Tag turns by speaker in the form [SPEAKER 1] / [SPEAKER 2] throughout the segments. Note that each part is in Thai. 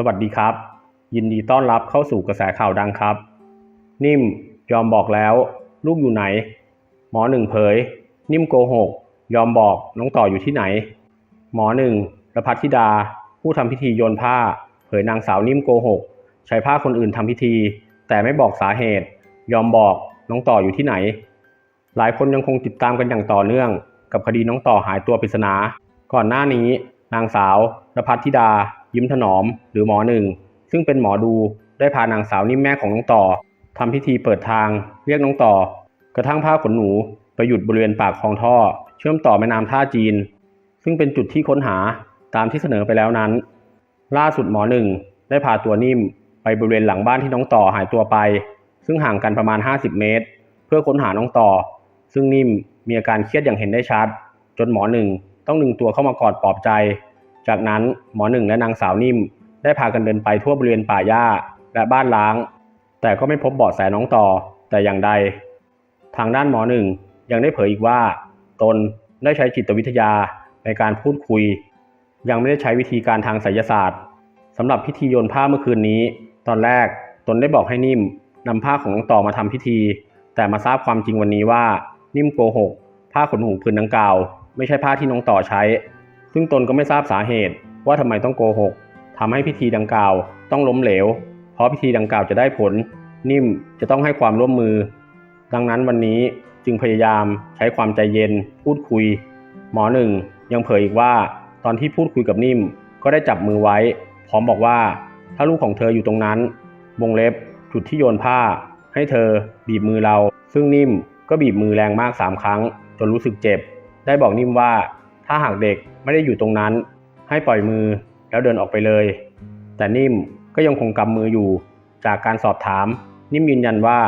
[SPEAKER 1] สวัสดีครับ ยินดีต้อนรับเข้าสู่กระแสข่าวดังครับ นิ่มยอมบอกแล้ว ลูกอยู่ไหน หมอหนึ่งเผย นิ่มโกหก ยอมบอกน้องต่ออยู่ที่ไหน หมอหนึ่งประพัฒธิดา ผู้ทำพิธีโยนผ้า เผยนางสาวนิ่มโกหก ใช้ผ้าคนอื่นทำพิธี แต่ไม่บอกสาเหตุ ยอมบอกน้องต่ออยู่ที่ไหน หลายคนยังคงติดตามกันอย่างต่อเนื่อง กับคดีน้องต่อหายตัวปริศนา ก่อนหน้านี้ นางสาวประพัฒธิดา ยิ้มถนอม หรือหมอหนึ่ง ซึ่งเป็นหมอดูได้พานางสาวนิ่มแม่ของน้องต่อทำพิธีเปิดทาง เรียกน้องต่อ กระทั่งผ้าขนหนูไปหยุดบริเวณปากคลองท่อ เชื่อมต่อแม่น้ำท่าจีน ซึ่งเป็นจุดที่ค้นหาตามที่เสนอไปแล้วนั้น ล่าสุดหมอหนึ่งได้พาตัวนิ่มไปบริเวณหลังบ้านที่น้องต่อหายตัวไป ซึ่งห่างกันประมาณ 50 เมตร เพื่อค้นหาน้องต่อ ซึ่งนิ่มมีอาการเครียดอย่างเห็นได้ชัด จนหมอหนึ่งต้องดึงตัวเข้ามากอดปลอบใจ จากนั้นหมอหนึ่งและนางสาวนิ่ม ได้พากันเดินไปทั่วบริเวณป่าหญ้าและบ้านล้าง แต่ก็ไม่พบเบาะแสน้องต่อแต่อย่างใด ทางด้านหมอหนึ่งยังได้เผยอีกว่า ตนได้ใช้จิตวิทยาในการพูดคุย ยังไม่ได้ใช้วิธีการทางไสยศาสตร์สำหรับพิธีโยนผ้าเมื่อคืนนี้ ตอนแรกตนได้บอกให้นิ่มนำผ้าของน้องต่อมาทำพิธี แต่มาทราบความจริงวันนี้ว่า นิ่มโกหกผ้าขนหนูผืนดังกล่าว ไม่ใช่ผ้าที่น้องต่อใช้ ซึ่งตนก็ไม่ทราบสาเหตุว่าทำไมต้องโกหกทำให้พิธีดังกล่าวต้องล้มเหลว เพราะพิธีดังกล่าวจะได้ผล นิ่มจะต้องให้ความร่วมมือ ดังนั้นวันนี้จึงพยายามใช้ความใจเย็น พูดคุย หมอหนึ่งยังเผยอีกว่า ตอนที่พูดคุยกับนิ่มก็ได้จับมือไว้ พร้อมบอกว่า ถ้าลูกของเธออยู่ตรงนั้นวงเล็บจุดที่โยนผ้า ให้เธอบีบมือเรา ซึ่งนิ่มก็บีบมือแรงมากสามครั้ง จนรู้สึกเจ็บ ได้บอกนิ่มว่า ถ้าหากเด็กไม่ได้อยู่ตรงนั้น ให้ปล่อยมือแล้วเดินออกไปเลย แต่นิ่มก็ยังคงกำมืออยู่ จากการสอบถาม นิ่มยืนยันว่า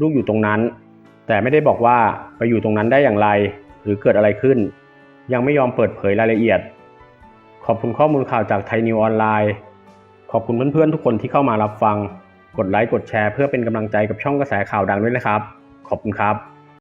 [SPEAKER 1] ลูกอยู่ตรงนั้น แต่ไม่ได้บอกว่าไปอยู่ตรงนั้นได้อย่างไร หรือเกิดอะไรขึ้น ยังไม่ยอมเปิดเผยรายละเอียด ขอบคุณข้อมูลข่าวจากไทยนิวออนไลน์ ขอบคุณเพื่อนๆทุกคนที่เข้ามารับฟัง กดไลค์กดแชร์เพื่อเป็นกำลังใจกับช่องกระแสข่าวดังด้วยนะครับ ขอบคุณครับ